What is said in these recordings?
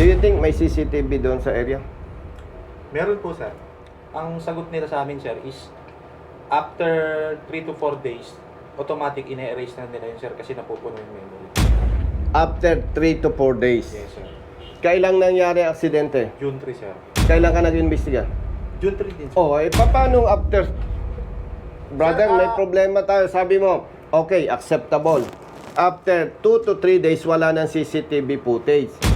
Do you think may CCTV doon sa area? Meron po, sir. Ang sagot nila sa amin, sir, is after 3 to 4 days, automatic ine-erase na nila yun, sir, kasi napupuno yung memory. After 3 to 4 days. Yes, sir. Kailang nangyari ang aksidente? June 3, sir. Kailan ka nag-imbestiga? June 3 din, sir. Oh, eh paano after Brother, Sir, may ah, problema tayo. Sabi mo, okay, acceptable. After 2 to 3 days, wala ng CCTV footage.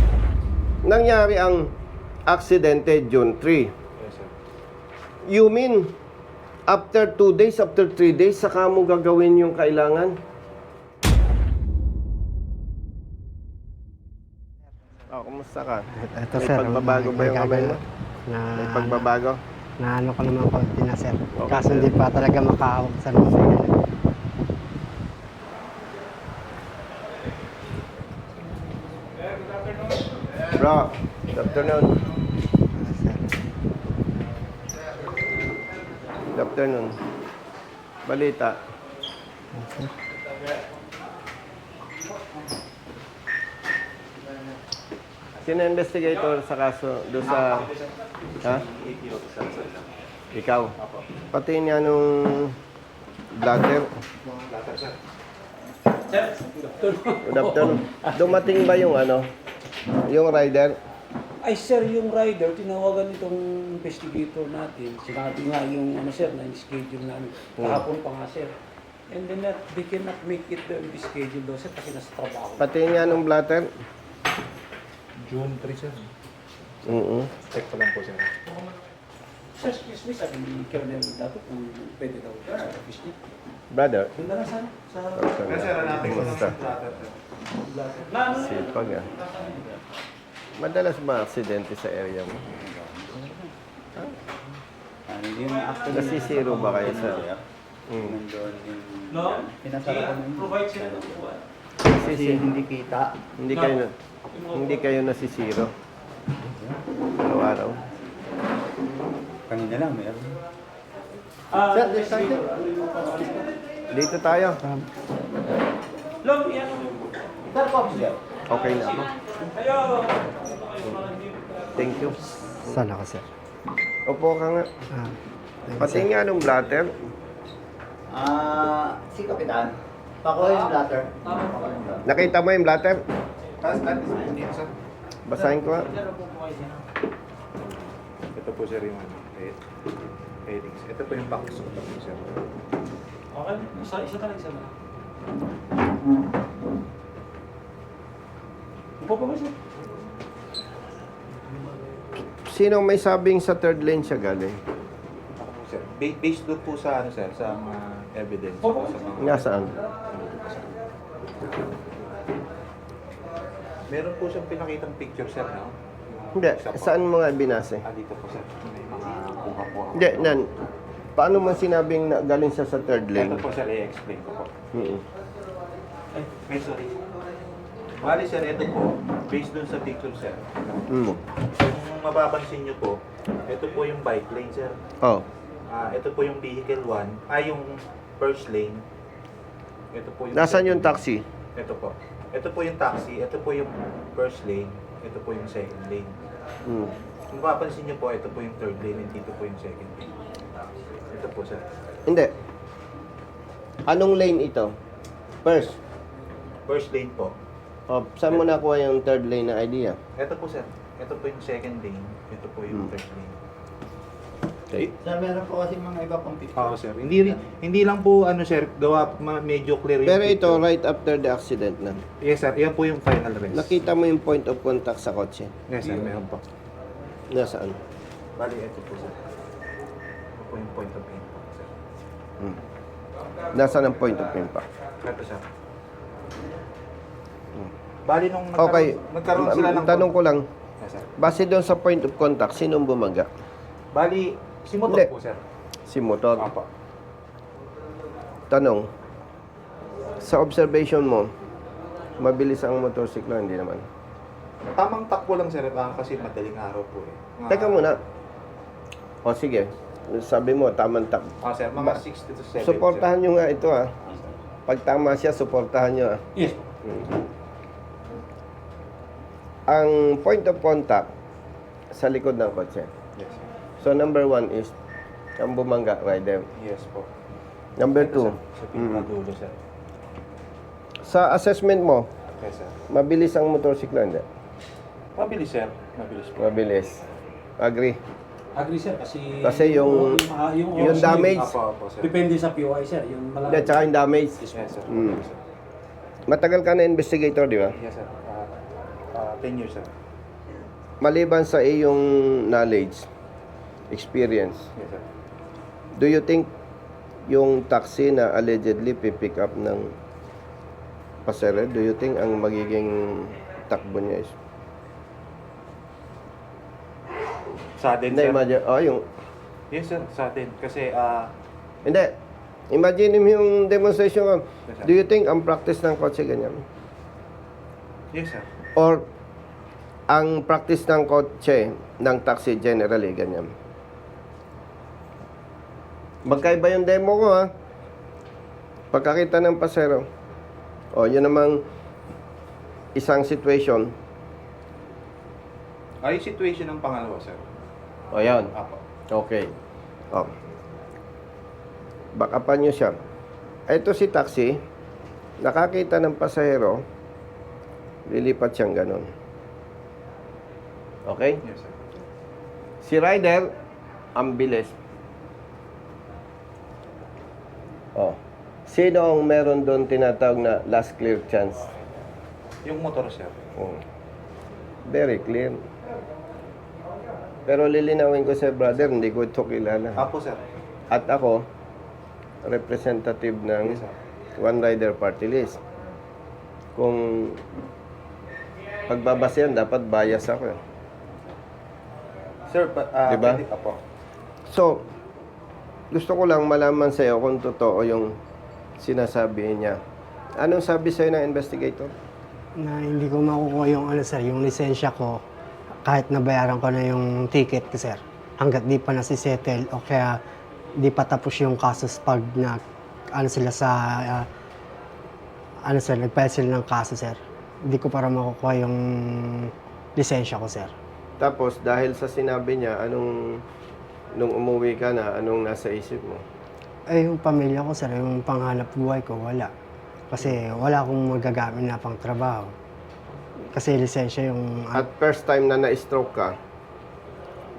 Nangyari ang aksidente June 3. Yes, sir. You mean, after 2 days, after 3 days, saka mo gagawin yung kailangan? Oh, kumusta ka? Ito May sir, pagbabago ba yung kamay mo? Na, May pagbabago? na ano ko naman konti na sir. Okay, Kaso hindi pa talaga makahawak sa mga ganun. Bro, good afternoon. Sir. Good afternoon. Balita. Sino investigator sa kaso doon sa... Ha? Ikaw? Pati niya nung vlogger. Good afternoon. Dumating ba yung ano? Yung rider? Ay sir, yung rider, tinawagan itong investigator natin. Sinabi nga yung ano sir, na schedule namin. Hmm. Kahapon pa nga sir. And then that, they cannot make it the the schedule daw sir kasi nasa trabaho. Pati niya nung blatter? June 3, sir. Oo. Check ko lang po, sir. Sir, excuse me, sabi ni Colonel Dato kung pwede daw sa office niya. Brother? Doon na lang sana. Sa ko lang Kumusta? sa platter, sir. na ano na yun? Sipag ah. Madalas ba aksidente sa area mo? Ano, yung actually, Nasisiro ba kayo sa... Mm. nandun yung No? Provide sila ng upuan. kasi Nasisi- hindi kita. Hindi kayo na, hindi kayo nasisiro. Araw-araw. Kanina lang, meron. Ah, Sir, ano yung pangalan? Dito tayo. Lom, yan ang... Sir, Pops, sir. Okay na ako. Ayo! Thank you. Saan ako sir? Upo ka nga. Ah, thank you, Pati sir. nga nung blatter. Ah, si Kapitan. Pako yung blatter. Yung blatter. Nakita mo yung blatter? Tapos, at dito, sir. Basahin ko nga. Ito po, sir, yung ano, head, headings. Ito po yung box of po, sir. Okay, isa, isa talaga isa na. Upo pa ba sir? Sino may sabing sa third lane siya galing? Po, sir. Ba- based doon po sa, ano, sir, sa mga evidence. Opo, sa mga... Nasaan? Meron po siyang pinakitang picture, sir, no? Hindi. Po. Saan mo nga binase? Ah, dito po, sir. May mga po. ako. Hindi, nan. Paano man sinabing na galing siya sa third Ito lane? po, sir, i-explain ko po. Mm. Ay, may sorry. Bali, sir, ito po, based dun sa picture, sir. Mm. Mapapansin nyo po, ito po yung bike lane, sir. Oh. Ah, ito po yung vehicle 1, ay yung first lane. Ito po yung Nasaan yung taxi? Ito po. Ito po yung taxi, ito po yung first lane, ito po yung second lane. Mm. Kung mapapansin nyo po, ito po yung third lane, and dito po yung second lane. Ito po, sir. Hindi. Anong lane ito? First. First lane po. Oh, saan mo nakuha yung third lane na idea? Ito po, sir. Ito po yung second lane, ito po yung Hmm. third lane. Okay. Sir, meron po kasi mga iba pang picture. Oo, sir. Hindi rin- hindi lang po ano sir, gawa ma- medyo clear yung Pero ito, picture. right after the accident na. Yes, sir. Yan po yung final rest. Nakita mo yung point of contact sa kotse. Yes, sir. Meron po. Nasaan? Bali, ito po, sir. Ito po yung point of impact, sir. Hmm. Nasaan ang point of impact? Ito, sir. Hmm. Bali, nung nagkaroon, Okay. nagkaroon sila ng... Tanong ko lang, Yes, sir. base doon sa point of contact, sinong bumaga? Bali, si motor Hindi. po, sir. Si motor. Apa. Tanong, sa observation mo, mabilis ang motorsiklo, hindi naman. Tamang takbo lang, sir. ah, Kasi madaling araw po, eh. Mga- Teka muna. O sige, sabi mo, tamang tak. Ah, sir. Mga Ba- 60 to 70, Suportahan nyo nga ito ah. Pag tama siya, suportahan nyo ah. Yes. Hmm. Ang point of contact sa likod ng kotse. Yes, sir. So, number one is ang bumangga rider. Yes po. Number two, Sa pinakadulo, sir. sa assessment mo, Yes, sir. mabilis ang motorsiklo, hindi? Mabilis, sir. Mabilis po. Mabilis. Agree. Agree sir kasi Kasi yung- ah, yung, yung oras damage- Apo, apo, sir. depende sa POI sir, yung Hindi, malaki. tsaka yung damage. Yes, sir. Mm. Yes, sir. Matagal ka na investigator, di ba? Yes, sir. Ah, ah, 10 years, sir. Maliban sa iyong knowledge, experience, Yes, sir. do you think yung taxi na allegedly pipick up ng pasero, do you think ang magiging takbo niya is... Sa atin, Hindi, sir. imagine, oh, yung... Yes, sir. Sa atin. Kasi, ah, Hindi. Imagine mo yung demonstration ko. Yes, sir. Do you think ang practice ng kotse ganyan? yes, sir. Or ang practice ng kotse ng taxi generally ganyan? Magkaiba yung demo ko ha. Pagkakita ng pasero. O, yun namang isang situation. Ay, situation ng pangalawa, sir. O, yan. Apo. Okay. O. Bakapan nyo siya. Ito si taxi. Nakakita ng pasahero. Lilipat siyang ganun. Okay? Yes, sir. Si rider, ang bilis. Oh. Sino ang meron doon tinatawag na last clear chance? Yung motor, sir. Oh. Very clear. Pero lilinawin ko sa brother, hindi ko ito kilala. Apo, sir. At ako, representative ng Yes. One Rider Party List. Kung pagbabase yan, dapat bias ako. eh. Sir, but, ah, Diba? pwede- Apo. So, gusto ko lang malaman sa iyo kung totoo yung sinasabi niya. Anong sabi sa'yo ng investigator? Na hindi ko makukuha yung ano sir, yung lisensya ko kahit nabayaran ko na yung ticket ko sir. Hanggat di pa nasisettle o kaya di pa tapos yung kasos pag na ano sila sa ah, ano sir, nag-file sila ng kaso sir. Hindi ko para makukuha yung lisensya ko sir. Tapos, dahil sa sinabi niya, anong, nung umuwi ka na, anong nasa isip mo? Eh, yung pamilya ko, sir, yung panghanap buhay ko, wala. Kasi wala akong magagamit na pang trabaho. Kasi lisensya yung... At first time na na-stroke ka,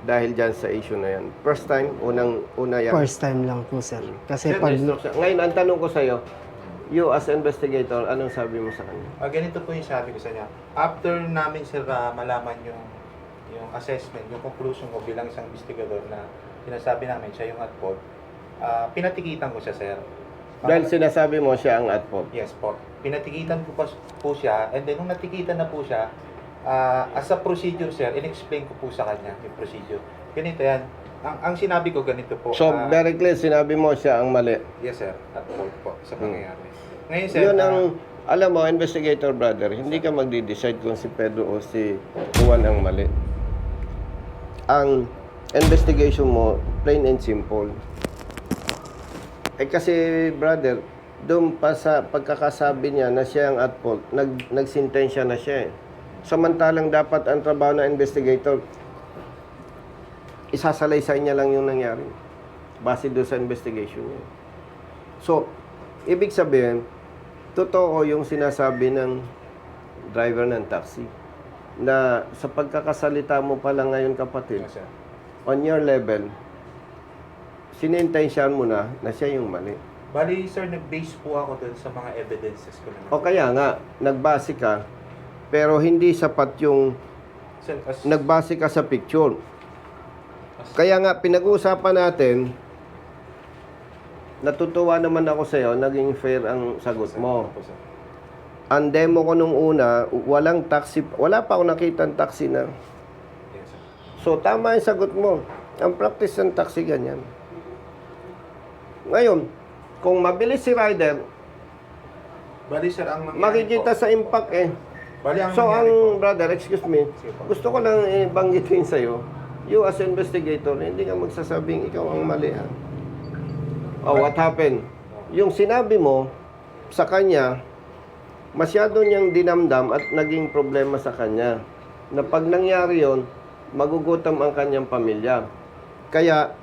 dahil dyan sa issue na yan. First time, unang, una yan. first time lang po, sir. Kasi Sir, pag... na-stroke siya. Ngayon, ang tanong ko sa'yo, you as investigator, anong sabi mo sa kanya? Ah, ganito po yung sabi ko sa niya. After namin, sir, ah, malaman yung yung assessment, yung conclusion ko bilang isang investigador na sinasabi namin siya yung at fault, ah, pinatikitan ko siya, sir. Dahil sinasabi mo siya ang at fault. Yes po. Pinatikitan ko pa po siya and then nung natikitan na po siya, ah, as a procedure sir, in-explain ko po sa kanya yung procedure. Ganito yan. Ang, ang sinabi ko ganito po. So, ah, very clear, sinabi mo siya ang mali. yes sir, at fault po sa Hmm. pangyayari. Ngayon sir, Yun ah, ang, alam mo, investigator brother, hindi ka magdi-decide kung si Pedro o si Juan ang mali. Ang investigation mo, plain and simple. Eh kasi, brother, doon pa sa pagkakasabi niya na siya ang at fault, nag, nagsintensya na siya eh. Samantalang dapat ang trabaho ng investigator, isasalaysay niya lang yung nangyari. Base doon sa investigation niya. So, ibig sabihin, totoo yung sinasabi ng driver ng taxi na sa pagkakasalita mo pala ngayon kapatid, yes, sir. on your level, sinintensyahan mo na na siya yung mali. Bali sir, nag-base po ako dun sa mga evidences ko naman. O kaya nga, nagbase ka, pero hindi sapat yung Sir, as, nagbase ka sa picture. as- Kaya nga, pinag-uusapan natin, natutuwa naman ako sa'yo, naging fair ang sagot mo. sir. Ang demo ko nung una, walang taxi, wala pa ako nakita taxi na. So, tama yung sagot mo. Ang practice ng taxi ganyan. Ngayon, kung mabilis si rider, Bali sir, ang makikita po, sa impact eh. Bali ang So, nangyari po, ang brother, excuse me, gusto ko lang ibanggitin sa'yo, you as investigator, hindi ka magsasabing ikaw ang mali. Ha? Oh, what happened? Yung sinabi mo sa kanya, masyado niyang dinamdam at naging problema sa kanya. na pag nangyari yon, magugutom ang kanyang pamilya. Kaya,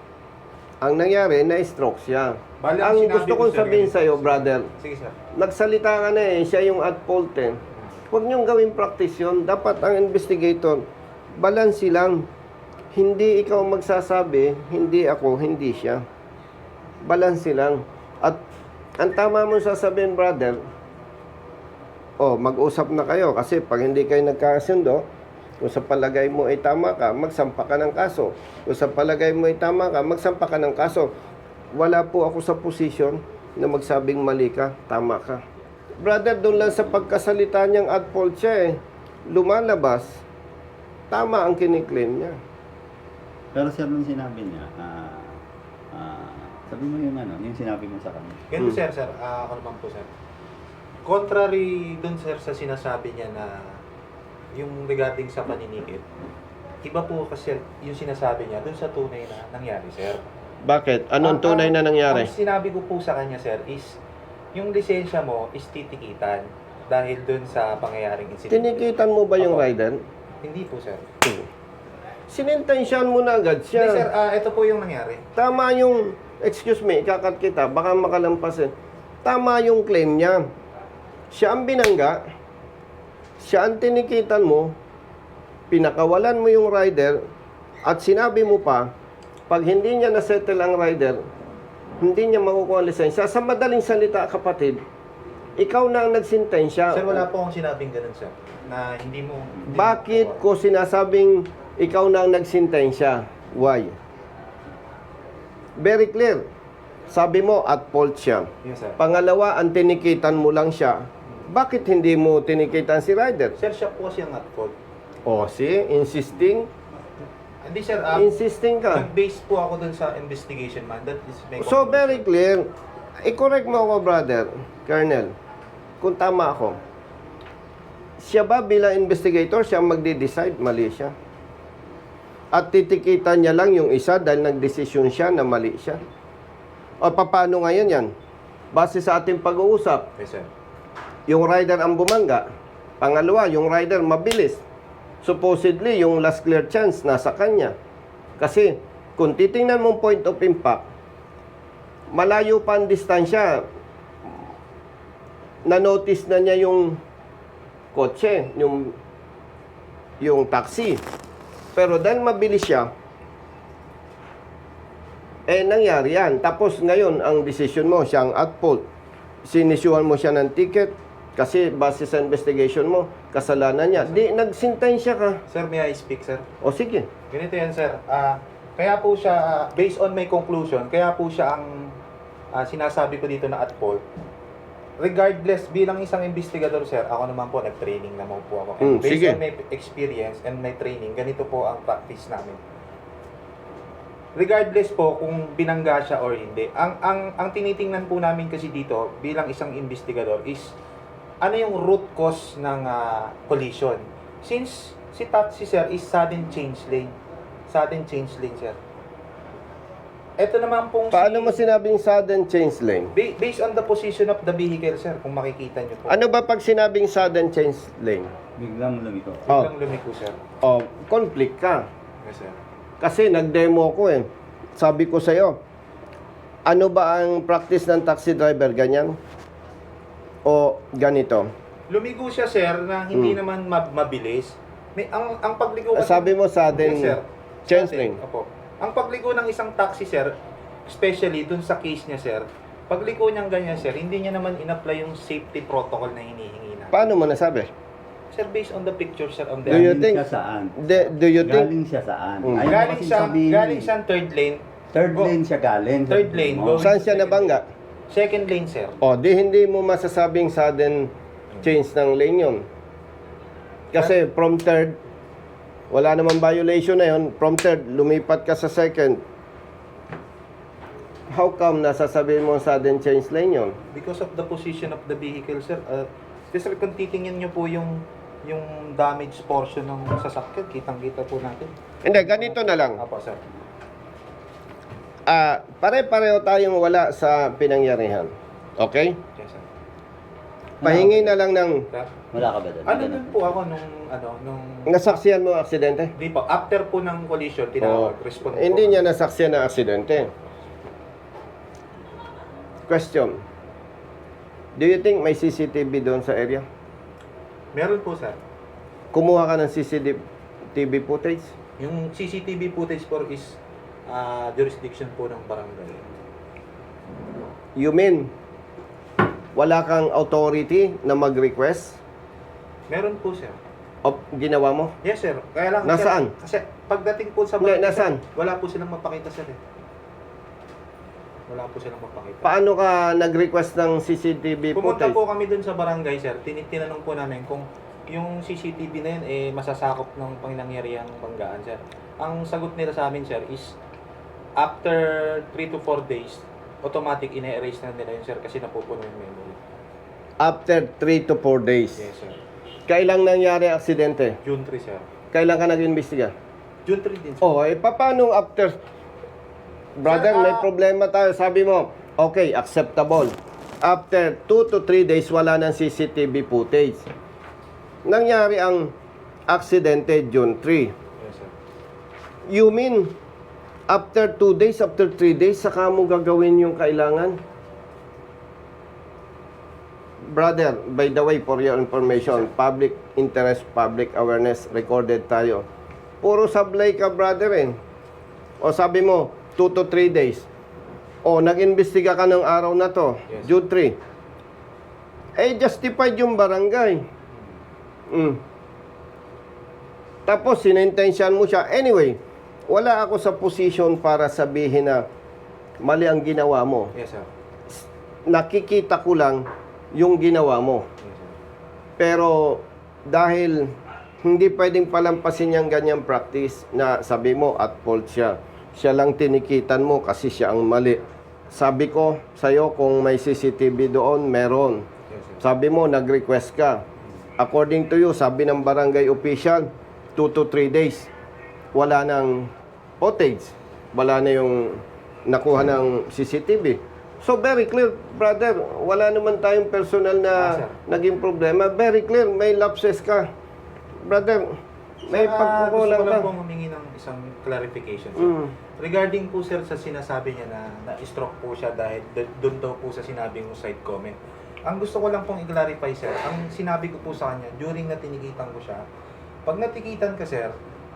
ang nangyari, na-stroke siya. Bali, ang gusto ko, kong sabihin ganito. sa'yo, brother, Sige, sir. nagsalita ka na eh, siya yung at fault eh. Huwag niyong gawing practice yun. Dapat ang investigator, balansi lang. Hindi ikaw magsasabi, hindi ako, hindi siya. Balansi lang. At ang tama mo sasabihin, brother, oh, mag-usap na kayo kasi pag hindi kayo nagkakasundo, kung sa palagay mo ay tama ka, magsampa ka ng kaso. Kung sa palagay mo ay tama ka, magsampa ka ng kaso. Wala po ako sa posisyon na magsabing mali ka, tama ka. Brother, doon lang sa pagkasalita niyang at fault siya eh. Lumalabas, tama ang kiniklaim niya. Pero sir, nung sinabi niya, ah, ah, sabi mo yung ano, yung sinabi mo sa kanya. Ganito, Hmm. sir, sir. Ah, ako naman po, sir. Contrary dun, sir, sa sinasabi niya na yung regarding sa paninikit, iba po kasi yung sinasabi niya dun sa tunay na nangyari, sir. Bakit? Anong tunay na ang- nangyari? Ang sinabi ko po sa kanya, sir, is yung lisensya mo is titikitan dahil dun sa pangyayaring incident. Tinikitan mo ba yung Opo. rider? Hindi po, sir. Sinintensyon mo na agad Hindi, sir. siya. ah, ito po yung nangyari. Tama yung, excuse me, ikakat kita, baka makalampasin. Tama yung claim niya. Siya ang binangga, siya ang tinikitan mo, pinakawalan mo yung rider, at sinabi mo pa, pag hindi niya nasettle ang rider, hindi niya makukuha ang lisensya. Sa madaling salita, kapatid, ikaw na ang nagsintensya. Sir, wala po akong sinabing ganun, sir. Na hindi mo... hindi mo Bakit makuha. ko sinasabing ikaw na ang nagsintensya? Why? Very clear. Sabi mo, at fault siya. Yes, sir. Pangalawa, ang tinikitan mo lang siya. Bakit hindi mo tinikitan si Ryder? Sir, siya po kasi ang at fault. O, see, insisting, Hindi, sir. ah, insisting ka. Nag-base po ako dun sa investigation, man. That is my So, conclusion. very clear. I-correct mo ako, brother, Colonel. Kung tama ako. Siya ba bilang investigator, siya magde-decide, mali siya. At titikitan niya lang yung isa dahil nagdesisyon siya na mali siya. O paano ngayon yan? Base sa ating pag-uusap, Yes, sir. Yung rider ang bumangga. Pangalawa, yung rider mabilis. Supposedly, yung last clear chance nasa kanya. Kasi, kung titingnan mong point of impact, malayo pa ang distansya. Na-notice na niya yung kotse, yung, yung taxi. Pero dahil mabilis siya, eh nangyari yan. Tapos ngayon, ang decision mo, siyang at fault. Sinisyuhan mo siya ng ticket kasi base sa investigation mo, kasalanan niya. Di, nagsintensya ka. Sir, may I speak, sir? O sige. Ganito yan, sir. Ah, kaya po siya, ah, based on my conclusion, kaya po siya ang ah, sinasabi ko dito na at fault. Regardless, bilang isang investigador, sir, ako naman po, nag-training naman po ako. And Hmm, based sige. on my experience and my training, ganito po ang practice namin. Regardless po kung binangga siya or hindi, ang, ang, ang tinitingnan po namin kasi dito, bilang isang investigador, is ano yung root cause ng ah, collision. Since si taxi, sir, is sudden change lane. Sudden change lane, sir. Ito naman pong Paano si- mo sinabing sudden change lane? Ba- based on the position of the vehicle, sir, kung makikita nyo po. Ano ba pag sinabing sudden change lane? Biglang lumiko. Oh, Biglang lumiko, sir. oh conflict ka. Yes, sir. Kasi nag-demo ko eh. Sabi ko sa'yo, ano ba ang practice ng taxi driver? Ganyan? O ganito? Lumigo siya, sir, na hindi Hmm. naman mab- mabilis. May, ang, ang pagligo... kasi- Sabi mo sudden Yes, sir. change Sudden, lane. Opo. Ang pagligo ng isang taxi, sir, especially dun sa case niya, sir, pagligo niyang ganyan, sir, hindi niya naman in-apply yung safety protocol na hinihingi na. Paano mo nasabi? Sir, based on the picture, sir, on the... Do you Galing think- siya saan? De, do you think Galing siya saan? Mm. Ayaw galing kasi siya, sabihin. galing eh. siya third lane, Third Go. lane siya galing. Third lane, mo. go. saan siya nabangga? Second lane, sir. O, di hindi mo masasabing sudden change ng lane yun. Kasi from third, wala namang violation na yun. From third, lumipat ka sa second. How come nasasabihin mo sudden change lane yun? Because of the position of the vehicle, sir. Uh, sir, kung titingnan niyo po yung yung damage portion ng sasakyan, kitang-kita po natin. Hindi, ganito na lang. Apo, sir. Ah, pare-pareho tayong wala sa pinangyarihan. Okay? Yes, sir. pahingi na lang ng Wala ka ba doon? Ano dun po ako nung, ano, nung... nasaksiyan mo ang aksidente. Di po, after po ng collision, tinawag, respond po. Oh. Hindi niya nasaksiyan ng aksidente. Question. Do you think may CCTV doon sa area? Meron po, sir. Kumuha ka ng CCTV footage? Yung CCTV footage po is ah, jurisdiction po ng barangay. You mean, wala kang authority na mag-request Meron po, sir. of ginawa mo? Yes, sir. Kaya lang, Nasaan? Sir, kasi pagdating po sa Hindi, barangay, nasaan? sir, wala po silang mapakita, sir. eh. Wala po silang mapakita. Paano ka nag-request ng CCTV Pumunta footage? po kami dun sa barangay, sir. Tin- Tinanong po namin kung yung CCTV na yun, eh, masasakop ng pangyayariang banggaan, sir. Ang sagot nila sa amin, sir, is after 3 to 4 days, automatic ine-erase na nila yun, sir, kasi napupuno yung memory. After 3 to 4 days. Yes, sir. Kailang nangyari ang aksidente? June 3, sir. Kailan ka nag-imbestiga? June 3 din, sir. Oh, eh paano after Brother, Sir, may ah- problema tayo. Sabi mo, okay, acceptable. After 2 to 3 days, wala ng CCTV footage. Nangyari ang aksidente June 3. Yes, sir. You mean, after 2 days, after 3 days, saka mo gagawin yung kailangan? Brother, by the way, for your information, public interest, public awareness, recorded tayo. Puro sablay ka, brother, eh. O sabi mo, 2 to 3 days. O, nag-imbestiga ka ng araw na to, Yes. June 3. Eh, justified yung barangay. Mm. Tapos, sinintensyan mo siya. Anyway, wala ako sa position para sabihin na mali ang ginawa mo. Yes, sir. Nakikita ko lang yung ginawa mo. Yes, sir. Pero dahil hindi pwedeng palampasin yung ganyang practice na sabi mo at fault siya. Siya lang tinikitan mo kasi siya ang mali. Sabi ko sa'yo kung may CCTV doon, meron. Yes. Sabi mo, nag-request ka. According to you, sabi ng barangay official, 2 to 3 days. Wala ng footage. Wala na yung nakuha ng CCTV. So very clear, brother, wala naman tayong personal na Ah, naging problema. Very clear, may lapses ka. Brother, may Sir, ah, pagkukulang gusto ko ka. lang pong humingi ng isang clarification, sir. Mm. Regarding po sir sa sinasabi niya na na-stroke po siya dahil doon daw po sa sinabing side comment. Ang gusto ko lang pong i-clarify sir, ang sinabi ko po sa kanya during na tinikitan ko siya, pag natikitan ka sir,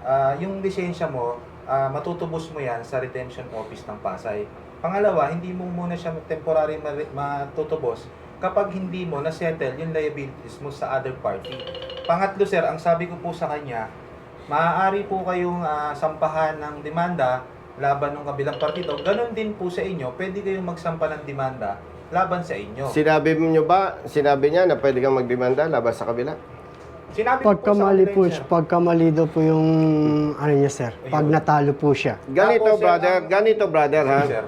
ah, yung lisensya mo, ah, matutubos mo yan sa retention office ng Pasay. Pangalawa, hindi mo muna siya temporary ma- matutubos kapag hindi mo na-settle yung liabilities mo sa other party. Pangatlo sir, ang sabi ko po sa kanya, maaari po kayong ah, sampahan ng demanda laban ng kabilang partido. Ganon din po sa inyo, pwede kayong magsampa ng demanda laban sa inyo. Sinabi mo nyo ba, sinabi niya na pwede kang magdemanda laban sa kabila? Sinabi ko po sa Pagkamali kanila po, sir. pagkamali daw po yung ano niya sir, pag natalo po siya. Ganito, Tapos, sir, brother, ang- ganito, brother, ha? Sir,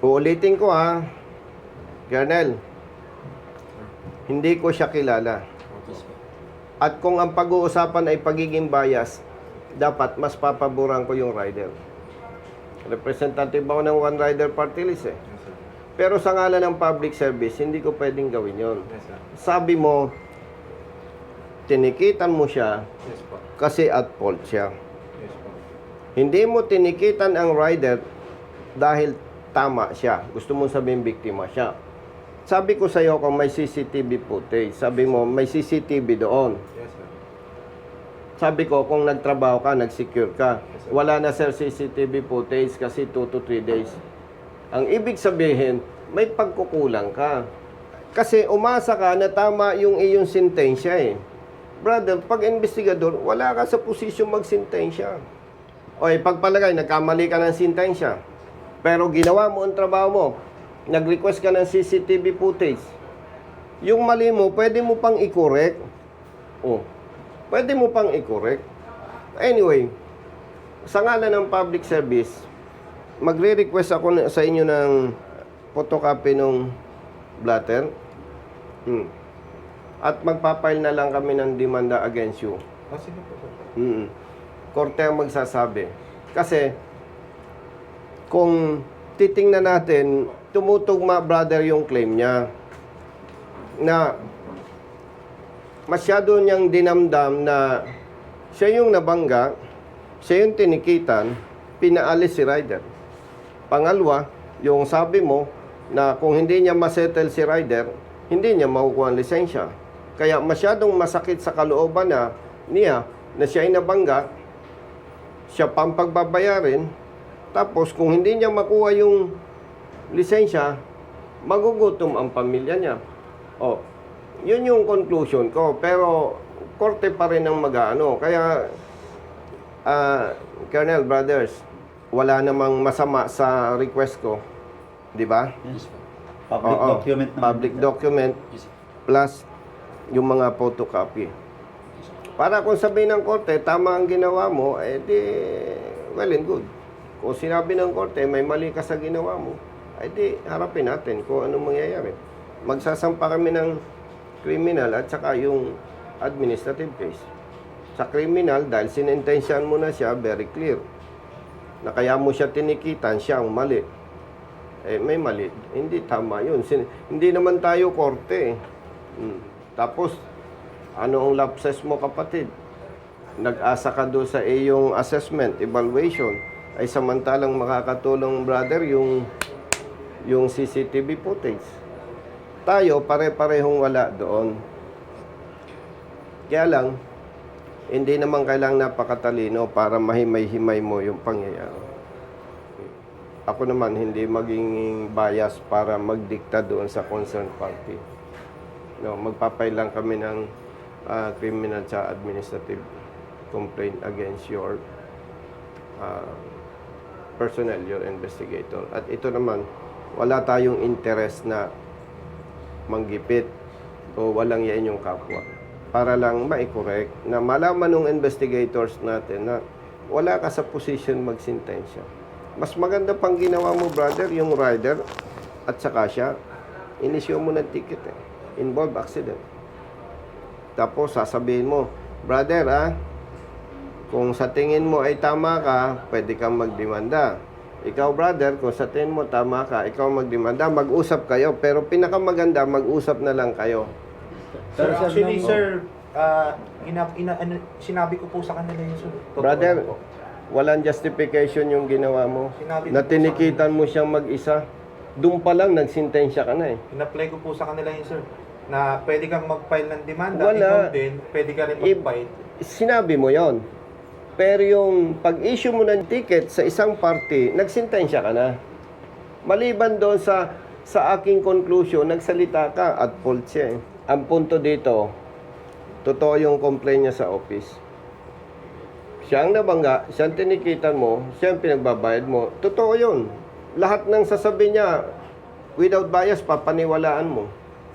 Uulitin ko ha. Colonel, hindi ko siya kilala. At kung ang pag-uusapan ay pagiging bias, dapat mas papaboran ko yung rider. Representative ako ng One Rider Party List eh. Pero sa ngalan ng public service, hindi ko pwedeng gawin yon. Sabi mo, tinikitan mo siya Yes po. kasi at fault siya. Yes po. Hindi mo tinikitan ang rider dahil tama siya. Gusto mo sabihin biktima siya. Sabi ko sa iyo kung may CCTV footage, sabi mo may CCTV doon. Yes, sir. Sabi ko kung nagtrabaho ka, nag-secure ka. Yes, sir. Wala na sir CCTV footage kasi 2 to 3 days. Ang ibig sabihin, may pagkukulang ka. Kasi umasa ka na tama yung iyong sentensya eh. Brother, pag investigador, wala ka sa posisyon magsintensya. O pagpalagay, nagkamali ka ng sentensya. Pero ginawa mo ang trabaho mo. Nag-request ka ng CCTV footage. Yung mali mo, pwede mo pang i-correct. Oh, pwede mo pang i-correct. Anyway, sa ngalan ng public service, magre-request ako sa inyo ng photocopy ng blatter. Hmm. At magpapile na lang kami ng demanda against you. Ah, sige po. Mm. Korte ang magsasabi. Kasi, kung titingnan natin, tumutugma brother yung claim niya. na masyado niyang dinamdam na siya yung nabangga, siya yung tinikitan, pinaalis si Ryder. Pangalawa, yung sabi mo na kung hindi niya masettle si Ryder, hindi niya makukuha ang lisensya. Kaya masyadong masakit sa kalooban na niya na siya ay nabangga, siya pang pagbabayarin, tapos kung hindi niya makuha yung lisensya, magugutom ang pamilya niya. Oh, yun yung conclusion ko. Pero, korte pa rin ang mag-ano. Kaya, ah, Colonel Brothers, wala namang masama sa request ko. Di ba? Yes. Public Oo, document naman. Public document plus yung mga photocopy. Para kung sabihin ng korte, tama ang ginawa mo, eh di, well and good. Kung sinabi ng korte, may mali ka sa ginawa mo, eh di, harapin natin kung ano mangyayari. Magsasampa kami ng criminal at saka yung administrative case. Sa criminal, dahil sinintensyahan mo na siya, very clear. Na kaya mo siya tinikitan, siya ang mali. Eh, may mali. Hindi tama yun. Sin- hindi naman tayo korte. eh. Mm. Tapos, ano ang lapses mo kapatid? Nag-asa ka doon sa iyong assessment, evaluation, ay samantalang makakatulong brother yung yung CCTV footage. Tayo pare-parehong wala doon. Kaya lang, hindi naman kailangang napakatalino para mahimay-himay mo yung pangyayari. Ako naman hindi maging bias para magdikta doon sa concerned party. No, magpapay lang kami ng ah, criminal sa administrative complaint against your ah, personnel, your investigator. At ito naman, wala tayong interest na manggipit o walang yain yung kapwa. Para lang ma-correct na malaman ng investigators natin na wala ka sa position magsintensya. Mas maganda pang ginawa mo, brother, yung rider at saka siya, inisyo mo ng ticket eh. Involve accident. Tapos sasabihin mo, brother ah, kung sa tingin mo ay tama ka, pwede kang magdemanda. Ikaw, brother, kung sa tingin mo tama ka, ikaw magdemanda, mag-usap kayo. Pero pinakamaganda, mag-usap na lang kayo. Sir, Sir, actually, sir, ah, ina, ina, ano, sinabi ko po sa kanila yun, sir. Brother, walang justification yung ginawa mo. Sinabi Na tinikitan mo siyang mag-isa. Doon pa lang, nagsintensya ka na eh. In-apply ko po sa kanila yun, sir. Na pwede kang mag-file ng demanda. Wala. Ikaw din, pwede ka rin mag-file. Sinabi mo yon. Pero yung pag-issue mo ng ticket sa isang party, nagsintensya ka na. Maliban doon sa sa aking conclusion, nagsalita ka at fault siya. eh. Ang punto dito, totoo yung complaint niya sa office. Siya ang nabangga, siya ang tinikitan mo, siya ang pinagbabayad mo. Totoo yun. Lahat ng sasabi niya, without bias, papaniwalaan mo.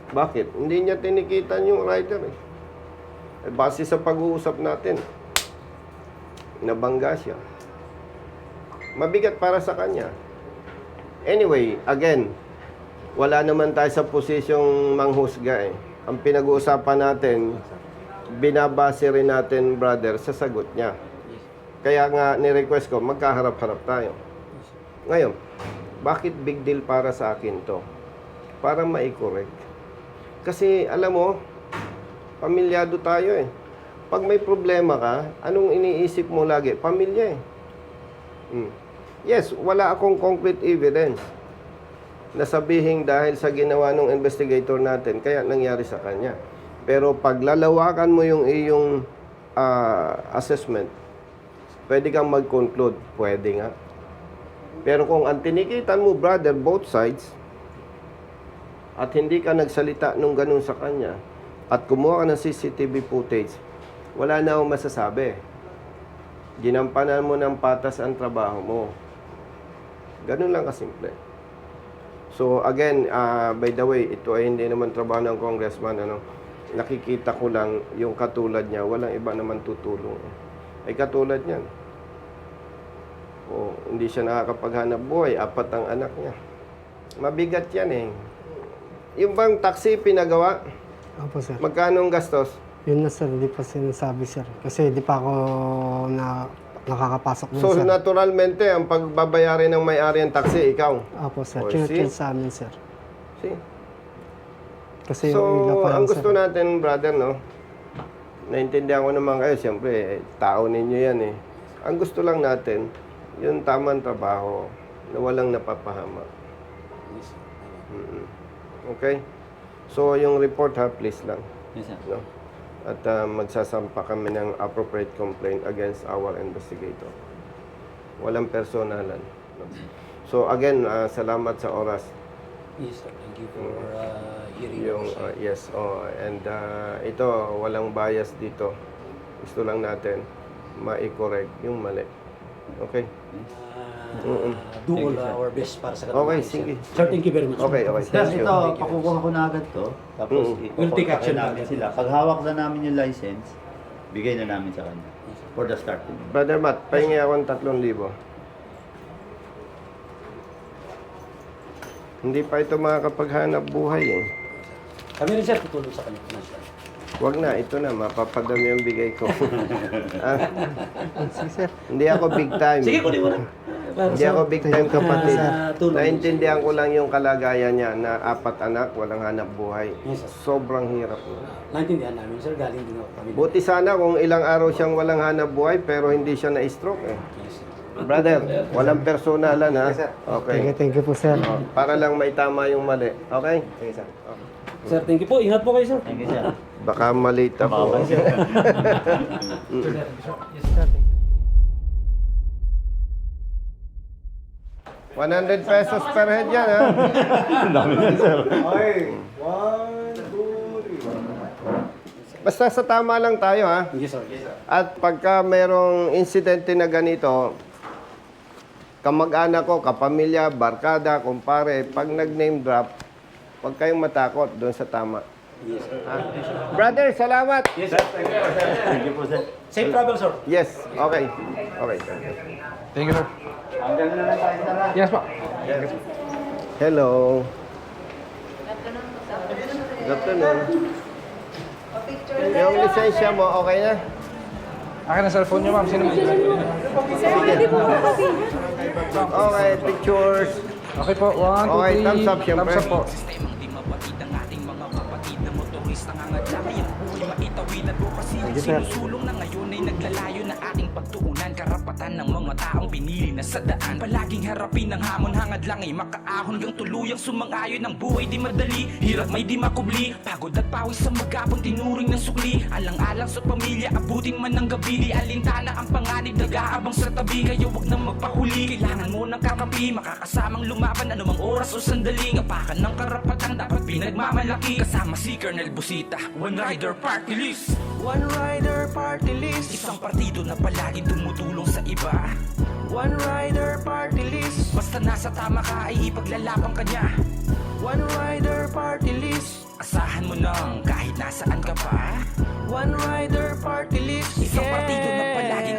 Bakit? Hindi niya tinikitan yung rider eh. Eh, Base sa pag-uusap natin, nabangga siya. Mabigat para sa kanya. Anyway, again, wala naman tayo sa posisyong manghusga eh. Ang pinag-uusapan natin, binabase rin natin, brother, sa sagot niya. Kaya nga, ni-request ko, magkaharap-harap tayo. Ngayon, bakit big deal para sa akin to? Para ma-correct. Kasi, alam mo, pamilyado tayo eh. Pag may problema ka, anong iniisip mo lagi? Pamilya eh. Hmm. Yes, wala akong concrete evidence na sabihin dahil sa ginawa ng investigator natin, kaya nangyari sa kanya. Pero pag lalawakan mo yung iyong ah, assessment, pwede kang mag-conclude. Pwede nga. Pero kung ang tinikitan mo, brother, both sides, at hindi ka nagsalita nung ganun sa kanya, at kumuha ka ng CCTV footage, wala na akong masasabi. Ginampanan mo ng patas ang trabaho mo. Ganun lang kasimple. So again, ah, by the way, ito ay hindi naman trabaho ng congressman. Ano, nakikita ko lang yung katulad niya. Walang iba naman tutulong. Ay katulad niyan. O, hindi siya nakakapaghanap buhay. Apat ang anak niya. Mabigat yan eh. Yung bang taxi pinagawa, Opo, sir. magkano ang gastos? Yun na, sir. Di pa sinasabi, sir. Kasi di pa ako na nakakapasok nun, So sir. naturalmente, ang pagbabayarin ng may-ari ng taxi, ikaw. Opo, sir. Oh, Chinutin see? sa amin, sir. See? Kasi So, yung iba pa ang gusto sir. natin, brother, no? Naintindihan ko naman kayo, siyempre, eh, tao ninyo yan eh. Ang gusto lang natin, yung tamang trabaho na walang napapahama. Yes, sir. Mm-mm. Okay? So, yung report ha, please lang. Yes, sir. No? At ah, magsasampa kami ng appropriate complaint against our investigator. Walang personalan. No? So, again, ah, salamat sa oras. Yes, sir. Thank you for uh, hearing Yung, us. ah, yes, oh, and ah, ito, walang bias dito. Gusto lang natin ma-correct yung mali. Okay? Uh, do all our best para sa Okay, sige. Sir, thank you very much. Okay, okay. Sir, Thank you. ito, pakukuha ko na agad to. Tapos, Mm. We'll take action namin agad. sila. Pag hawak na namin yung license, bigay na namin sa kanya. For the starting. Brother Matt, pahingi ako ng 3,000. Hindi pa ito makakapaghanap buhay eh. Kami rin, sir, tutulong sa kanya. Financial. Wag na, ito na, mapapadami yung bigay ko. Ah, Sige, sir. hindi ako big time. Sige, kunin mo na. Para Hindi sa- ako big time kapatid. Ah, tulong. Naintindihan ko lang yung kalagayan niya na apat anak, walang hanap buhay. Yes, sir. Sobrang hirap. Naintindihan namin, sir. Galing din ako kami. Buti sana kung ilang araw siyang walang hanap buhay pero hindi siya na-stroke eh. Yes, sir. Brother, walang personalan ha. Thank you, Okay. thank you po, sir. Oh, para lang may tama yung mali. Okay? Sir, thank you po. Ingat po kayo, sir. Thank you, sir. Baka malate ako. Sir. Sir. 100 pesos per head yan ha. Basta sa tama lang tayo ha. Yes, sir. Yes, sir. At pagka merong insidente na ganito, kamag-anak ko, kapamilya, barkada, kumpare, pag nag-name drop, huwag kayong matakot doon sa tama. Yes, sir. Ha? Brother, salamat! Yes, sir. Thank you po, sir. Safe travel, sir. Yes, okay. Okay. Thank you, sir. Hanggang na lang tayo, sir. ha? Yes, po. Hello. Good afternoon. Yung lisensya mo, okay na? Akin ang cellphone niyo, ma'am. Sino mo? Okay, pictures. Okay po. One, two, Okay, three. thumbs up, syempre. Thumbs up po. Na motorista nga nga lang Yan buhay maitawid at bukasin Sinusulong na ngayon ay naglalayo na ating pagtuunan Karapatan ng mga taong pinili na sa daan. Palaging harapin ang hamon hangad lang ay makaahon. Gang tuluyang sumangayon ng buhay di madali. Hirap may di makubli. Pagod at pawis sa magabong tinuring ng sukli. Alang-alang sa pamilya abutin man ng gabi Di alintana ang panganib nag-aabang sa tabi. Kaya wag nang magpahuli. Kailangan mo ng kakampi Makakasamang lumaban. Anumang oras o sandali Ngapakan ng karapatan. Dapat pinagmamalaki. Kasama si Colonel Busita One Rider Party List One Rider Party List. Isang partido na palaging tumutulong sa iba. One Rider Party List. Basta nasa tama ka ay ipaglalaban ka niya One Rider Party List. Asahan mo nang kahit nasaan ka pa. One Rider Party List. Isang partido na palaging